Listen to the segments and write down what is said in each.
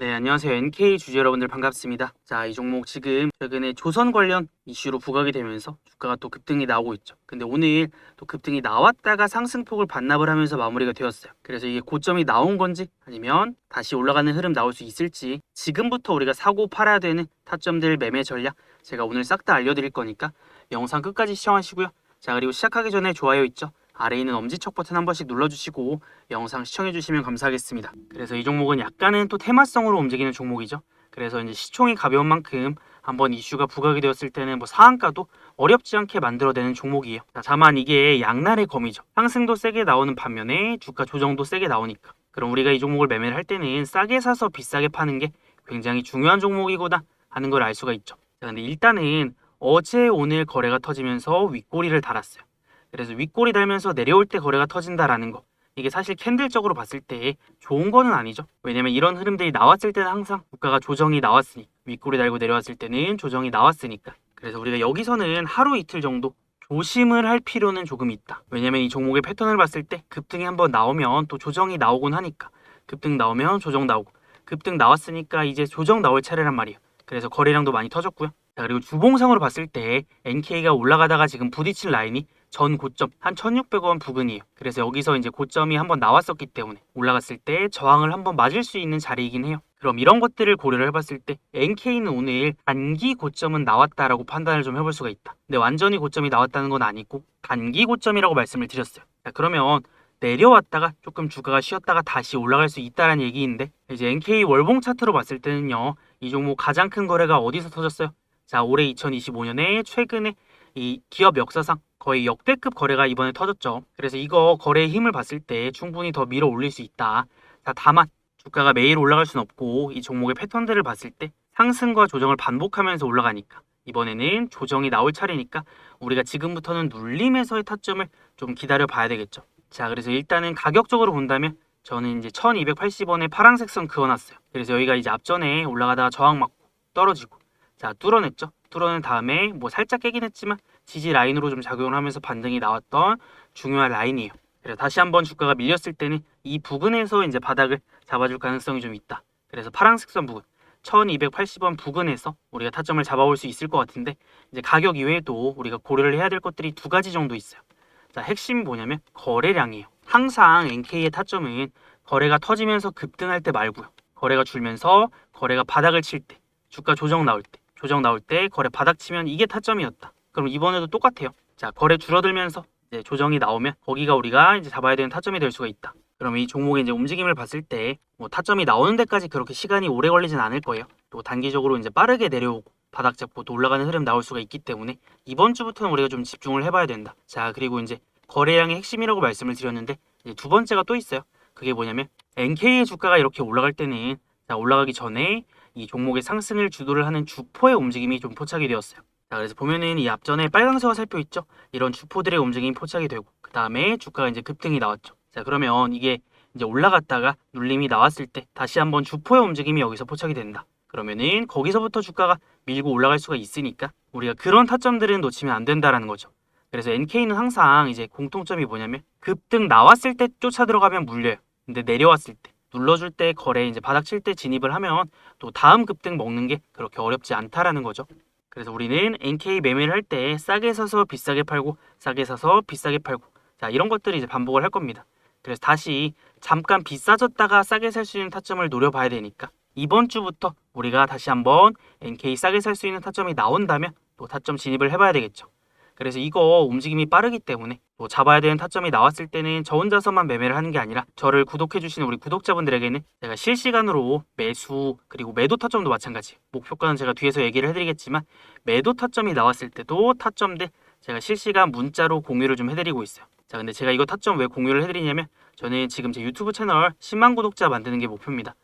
네, 안녕하세요. NK 주주 여러분들 반갑습니다. 자, 이 종목 지금 최근에 조선 관련 이슈로 부각이 되면서 주가가 또 급등이 나오고 있죠. 근데 오늘 또 급등이 나왔다가 상승폭을 반납을 하면서 마무리가 되었어요. 그래서 이게 고점이 나온 건지 아니면 다시 올라가는 흐름 나올 수 있을지 지금부터 우리가 사고 팔아야 되는 타점들 매매 전략 제가 오늘 싹 다 알려드릴 거니까 영상 끝까지 시청하시고요. 자, 그리고 시작하기 전에 좋아요 있죠? 아래 있는 엄지척 버튼 한 번씩 눌러주시고 영상 시청해주시면 감사하겠습니다. 그래서 이 종목은 약간은 또 테마성으로 움직이는 종목이죠. 그래서 이제 시총이 가벼운 만큼 한번 이슈가 부각이 되었을 때는 뭐 상한가도 어렵지 않게 만들어내는 종목이에요. 자, 다만 이게 양날의 검이죠. 상승도 세게 나오는 반면에 주가 조정도 세게 나오니까. 그럼 우리가 이 종목을 매매를 할 때는 싸게 사서 비싸게 파는 게 굉장히 중요한 종목이구나 하는 걸 알 수가 있죠. 자, 근데 일단은 어제 오늘 거래가 터지면서 윗꼬리를 달았어요. 그래서 윗꼬리 달면서 내려올 때 거래가 터진다라는 거. 이게 사실 캔들적으로 봤을 때 좋은 거는 아니죠. 왜냐면 이런 흐름들이 나왔을 때는 항상 주가가 조정이 나왔으니까 윗꼬리 달고 내려왔을 때는 조정이 나왔으니까. 그래서 우리가 여기서는 하루 이틀 정도 조심을 할 필요는 조금 있다. 왜냐면 이 종목의 패턴을 봤을 때 급등이 한번 나오면 또 조정이 나오곤 하니까 급등 나오면 조정 나오고 급등 나왔으니까 이제 조정 나올 차례란 말이에요. 그래서 거래량도 많이 터졌고요. 자, 그리고 주봉상으로 봤을 때 NK가 올라가다가 지금 부딪힌 라인이 전 고점 한 1,600원 부근이에요. 그래서 여기서 이제 고점이 한번 나왔었기 때문에 올라갔을 때 저항을 한번 맞을 수 있는 자리이긴 해요. 그럼 이런 것들을 고려를 해봤을 때 NK는 오늘 단기 고점은 나왔다라고 판단을 좀 해볼 수가 있다. 근데 완전히 고점이 나왔다는 건 아니고 단기 고점이라고 말씀을 드렸어요. 자, 그러면 내려왔다가 조금 주가가 쉬었다가 다시 올라갈 수 있다는 얘기인데 이제 NK 월봉 차트로 봤을 때는요 이 종목 가장 큰 거래가 어디서 터졌어요? 자 올해 2025년에 최근에 이 기업 역사상 거의 역대급 거래가 이번에 터졌죠. 그래서 이거 거래의 힘을 봤을 때 충분히 더 밀어 올릴 수 있다. 자 다만 주가가 매일 올라갈 순 없고 이 종목의 패턴들을 봤을 때 상승과 조정을 반복하면서 올라가니까 이번에는 조정이 나올 차례니까 우리가 지금부터는 눌림에서의 타점을 좀 기다려 봐야 되겠죠. 자, 그래서 일단은 가격적으로 본다면 저는 이제 1280원에 파란색 선 그어놨어요. 그래서 여기가 이제 앞전에 올라가다가 저항 맞고 떨어지고 자, 뚫어냈죠. 뚫어낸 다음에 뭐 살짝 깨긴 했지만 지지 라인으로 좀 작용을 하면서 반등이 나왔던 중요한 라인이에요. 그래서 다시 한번 주가가 밀렸을 때는 이 부근에서 이제 바닥을 잡아줄 가능성이 좀 있다. 그래서 파란색 선 부근 1280원 부근에서 우리가 타점을 잡아올 수 있을 것 같은데 이제 가격 이외에도 우리가 고려를 해야 될 것들이 두 가지 정도 있어요. 자, 핵심이 뭐냐면 거래량이에요. 항상 NK의 타점은 거래가 터지면서 급등할 때 말고요. 거래가 줄면서 거래가 바닥을 칠 때, 주가 조정 나올 때, 조정 나올 때 거래 바닥 치면 이게 타점이었다. 그럼 이번에도 똑같아요. 자, 거래 줄어들면서 이제 조정이 나오면 거기가 우리가 이제 잡아야 되는 타점이 될 수가 있다. 그러면 이 종목의 이제 움직임을 봤을 때 뭐 타점이 나오는 데까지 그렇게 시간이 오래 걸리진 않을 거예요. 또 단기적으로 이제 빠르게 내려오고 바닥 잡고 또 올라가는 흐름 나올 수가 있기 때문에 이번 주부터는 우리가 좀 집중을 해봐야 된다. 자 그리고 이제 거래량의 핵심이라고 말씀을 드렸는데 두 번째가 또 있어요. 그게 뭐냐면 NK의 주가가 이렇게 올라갈 때는 자 올라가기 전에 이 종목의 상승을 주도를 하는 주포의 움직임이 좀 포착이 되었어요. 자 그래서 보면은 이 앞전에 빨강색과 살펴 있죠. 이런 주포들의 움직임이 포착이 되고 그 다음에 주가가 이제 급등이 나왔죠. 자 그러면 이게 이제 올라갔다가 눌림이 나왔을 때 다시 한번 주포의 움직임이 여기서 포착이 된다. 그러면은 거기서부터 주가가 밀고 올라갈 수가 있으니까 우리가 그런 타점들은 놓치면 안 된다라는 거죠. 그래서 NK는 항상 이제 공통점이 뭐냐면 급등 나왔을 때 쫓아 들어가면 물려요. 근데 내려왔을 때 눌러줄 때 거래 이제 바닥 칠 때 진입을 하면 또 다음 급등 먹는 게 그렇게 어렵지 않다라는 거죠. 그래서 우리는 NK 매매를 할 때 싸게 사서 비싸게 팔고 싸게 사서 비싸게 팔고 자 이런 것들이 이제 반복을 할 겁니다. 그래서 다시 잠깐 비싸졌다가 싸게 살 수 있는 타점을 노려봐야 되니까 이번 주부터 우리가 다시 한번 NK 싸게 살 수 있는 타점이 나온다면 또 타점 진입을 해봐야 되겠죠. 그래서 이거 움직임이 빠르기 때문에 또 잡아야 되는 타점이 나왔을 때는 저 혼자서만 매매를 하는 게 아니라 저를 구독해주시는 우리 구독자분들에게는 제가 실시간으로 매수 그리고 매도 타점도 마찬가지 목표가는 제가 뒤에서 얘기를 해드리겠지만 매도 타점이 나왔을 때도 타점들 제가 실시간 문자로 공유를 좀 해드리고 있어요. 자 근데 제가 이거 타점 왜 공유를 해드리냐면 저는 지금 제 유튜브 채널 10만 구독자 만드는 게 목표입니다.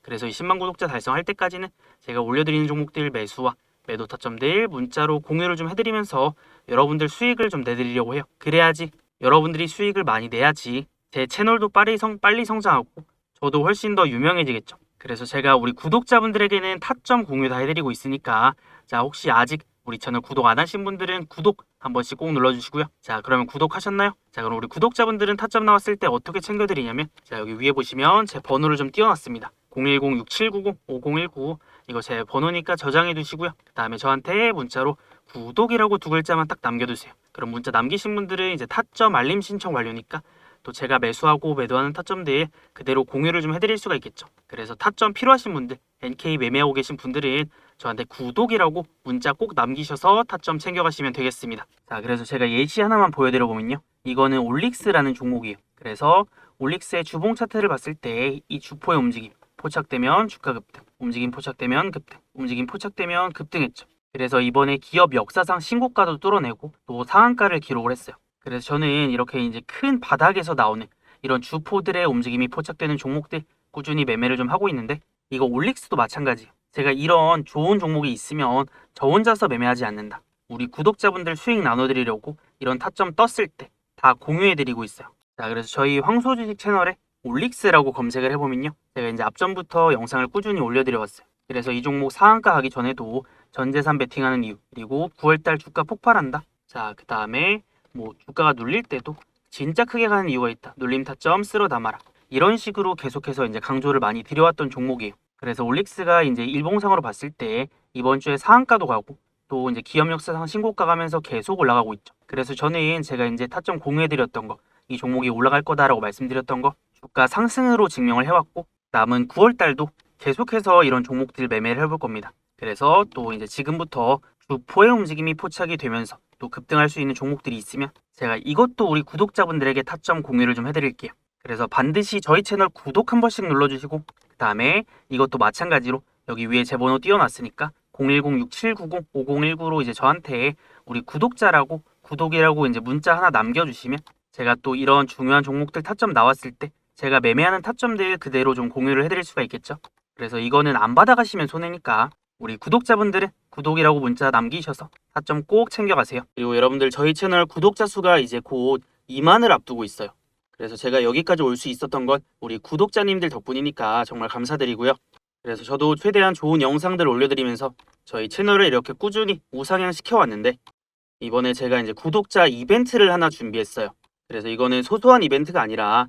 그래서 이 10만 구독자 달성할 때까지는 제가 올려드리는 종목들 매수와 매도 타점들 문자로 공유를 좀 해드리면서 여러분들 수익을 좀 내드리려고 해요. 그래야지 여러분들이 수익을 많이 내야지 제 채널도 빨리 성 빨리 성장하고 저도 훨씬 더 유명해지겠죠. 그래서 제가 우리 구독자분들에게는 타점 공유 다 해드리고 있으니까 자 혹시 아직 우리 채널 구독 안 하신 분들은 구독 한 번씩 꼭 눌러주시고요. 자 그러면 구독하셨나요? 자 그럼 우리 구독자분들은 타점 나왔을 때 어떻게 챙겨드리냐면 자 여기 위에 보시면 제 번호를 좀 띄워놨습니다. 010-6790-5019 이거 제 번호니까 저장해 두시고요. 그 다음에 저한테 문자로 구독이라고 두 글자만 딱 남겨두세요. 그럼 문자 남기신 분들은 이제 타점 알림 신청 완료니까 또 제가 매수하고 매도하는 타점들 그대로 공유를 좀 해드릴 수가 있겠죠. 그래서 타점 필요하신 분들, NK 매매하고 계신 분들은 저한테 구독이라고 문자 꼭 남기셔서 타점 챙겨가시면 되겠습니다. 자, 그래서 제가 예시 하나만 보여드려 보면요. 이거는 올릭스라는 종목이에요. 그래서 올릭스의 주봉 차트를 봤을 때 이 주포의 움직임 포착되면 주가 급등, 움직임 포착되면 급등, 움직임 포착되면 급등했죠. 그래서 이번에 기업 역사상 신고가도 뚫어내고 또 상한가를 기록을 했어요. 그래서 저는 이렇게 이제 큰 바닥에서 나오는 이런 주포들의 움직임이 포착되는 종목들 꾸준히 매매를 좀 하고 있는데 이거 올릭스도 마찬가지예요. 제가 이런 좋은 종목이 있으면 저 혼자서 매매하지 않는다. 우리 구독자분들 수익 나눠드리려고 이런 타점 떴을 때 다 공유해드리고 있어요. 자, 그래서 저희 황소주식 채널에 올릭스라고 검색을 해보면요. 제가 이제 앞전부터 영상을 꾸준히 올려드려왔어요. 그래서 이 종목 상한가 가기 전에도 전재산 베팅하는 이유, 그리고 9월달 주가 폭발한다. 자, 그 다음에 뭐 주가가 눌릴 때도 진짜 크게 가는 이유가 있다. 눌림 타점 쓸어 담아라. 이런 식으로 계속해서 이제 강조를 많이 드려왔던 종목이에요. 그래서 올릭스가 이제 일봉상으로 봤을 때 이번 주에 상한가도 가고 또 이제 기업 역사상 신고가 가면서 계속 올라가고 있죠. 그래서 저는 제가 이제 타점 공유해드렸던 거, 이 종목이 올라갈 거다라고 말씀드렸던 거, 주가 상승으로 증명을 해왔고 남은 9월 달도 계속해서 이런 종목들 매매를 해볼 겁니다. 그래서 또 이제 지금부터 주포의 움직임이 포착이 되면서 또 급등할 수 있는 종목들이 있으면 제가 이것도 우리 구독자분들에게 타점 공유를 좀 해드릴게요. 그래서 반드시 저희 채널 구독 한 번씩 눌러주시고 그 다음에 이것도 마찬가지로 여기 위에 제 번호 띄워놨으니까 010-6790-5019로 이제 저한테 우리 구독자라고 구독이라고 이제 문자 하나 남겨주시면 제가 또 이런 중요한 종목들 타점 나왔을 때 제가 매매하는 타점들 그대로 좀 공유를 해드릴 수가 있겠죠. 그래서 이거는 안 받아가시면 손해니까 우리 구독자분들은 구독이라고 문자 남기셔서 타점 꼭 챙겨가세요. 그리고 여러분들 저희 채널 구독자 수가 이제 곧 2만을 앞두고 있어요. 그래서 제가 여기까지 올 수 있었던 건 우리 구독자님들 덕분이니까 정말 감사드리고요. 그래서 저도 최대한 좋은 영상들 올려드리면서 저희 채널을 이렇게 꾸준히 우상향 시켜왔는데 이번에 제가 이제 구독자 이벤트를 하나 준비했어요. 그래서 이거는 소소한 이벤트가 아니라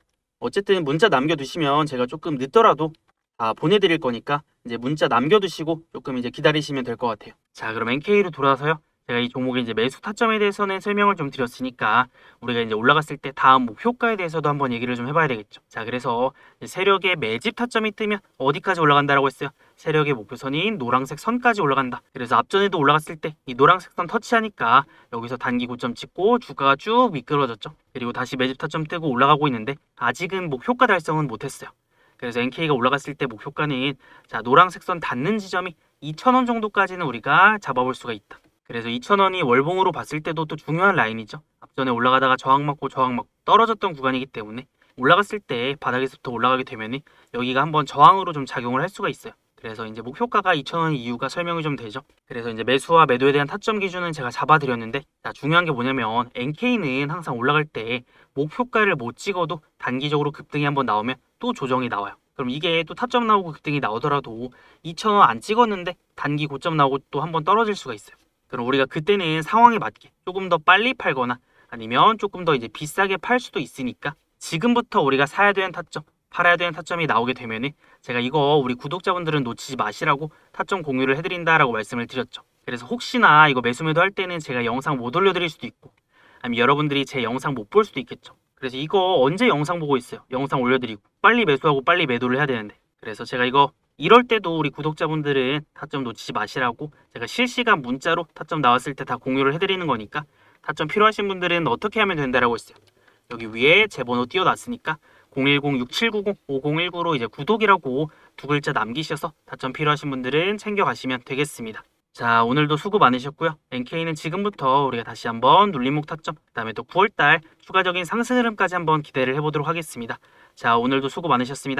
어쨌든 문자 남겨두시면 제가 조금 늦더라도 다 보내드릴 거니까 이제 문자 남겨두시고 조금 이제 기다리시면 될 것 같아요. 자, 그럼 NK로 돌아서요. 제가 이 종목의 이제 매수 타점에 대해서는 설명을 좀 드렸으니까 우리가 이제 올라갔을 때 다음 목표가에 대해서도 한번 얘기를 좀 해봐야 되겠죠. 자, 그래서 세력의 매집 타점이 뜨면 어디까지 올라간다라고 했어요? 세력의 목표선인 노란색 선까지 올라간다. 그래서 앞전에도 올라갔을 때 이 노란색 선 터치하니까 여기서 단기 고점 찍고 주가가 쭉 미끄러졌죠. 그리고 다시 매집 타점 뜨고 올라가고 있는데 아직은 목표가 달성은 못했어요. 그래서 NK가 올라갔을 때 목표가는 자 노란색 선 닿는 지점이 2,000원 정도까지는 우리가 잡아볼 수가 있다. 그래서 2,000원이 월봉으로 봤을 때도 또 중요한 라인이죠. 앞전에 올라가다가 저항 맞고 저항 맞고 떨어졌던 구간이기 때문에 올라갔을 때 바닥에서부터 올라가게 되면 여기가 한번 저항으로 좀 작용을 할 수가 있어요. 그래서 이제 목표가가 2,000원 이유가 설명이 좀 되죠. 그래서 이제 매수와 매도에 대한 타점 기준은 제가 잡아드렸는데 자, 중요한 게 뭐냐면 NK는 항상 올라갈 때 목표가를 못 찍어도 단기적으로 급등이 한번 나오면 또 조정이 나와요. 그럼 이게 또 타점 나오고 급등이 나오더라도 2,000원 안 찍었는데 단기 고점 나오고 또 한번 떨어질 수가 있어요. 그럼 우리가 그때는 상황에 맞게 조금 더 빨리 팔거나 아니면 조금 더 이제 비싸게 팔 수도 있으니까 지금부터 우리가 사야 되는 타점, 팔아야 되는 타점이 나오게 되면은 제가 이거 우리 구독자분들은 놓치지 마시라고 타점 공유를 해드린다라고 말씀을 드렸죠. 그래서 혹시나 이거 매수 매도 할 때는 제가 영상 못 올려드릴 수도 있고 아니면 여러분들이 제 영상 못 볼 수도 있겠죠. 그래서 이거 언제 영상 보고 있어요? 영상 올려드리고 빨리 매수하고 빨리 매도를 해야 되는데 그래서 제가 이거 이럴 때도 우리 구독자분들은 타점 놓치지 마시라고 제가 실시간 문자로 타점 나왔을 때 다 공유를 해드리는 거니까 타점 필요하신 분들은 어떻게 하면 된다라고 했어요. 여기 위에 제 번호 띄워놨으니까 010-6790-5019로 이제 구독이라고 두 글자 남기셔서 타점 필요하신 분들은 챙겨가시면 되겠습니다. 자 오늘도 수고 많으셨고요. NK는 지금부터 우리가 다시 한번 눌림목 타점 그 다음에 또 9월달 추가적인 상승 흐름까지 한번 기대를 해보도록 하겠습니다. 자 오늘도 수고 많으셨습니다.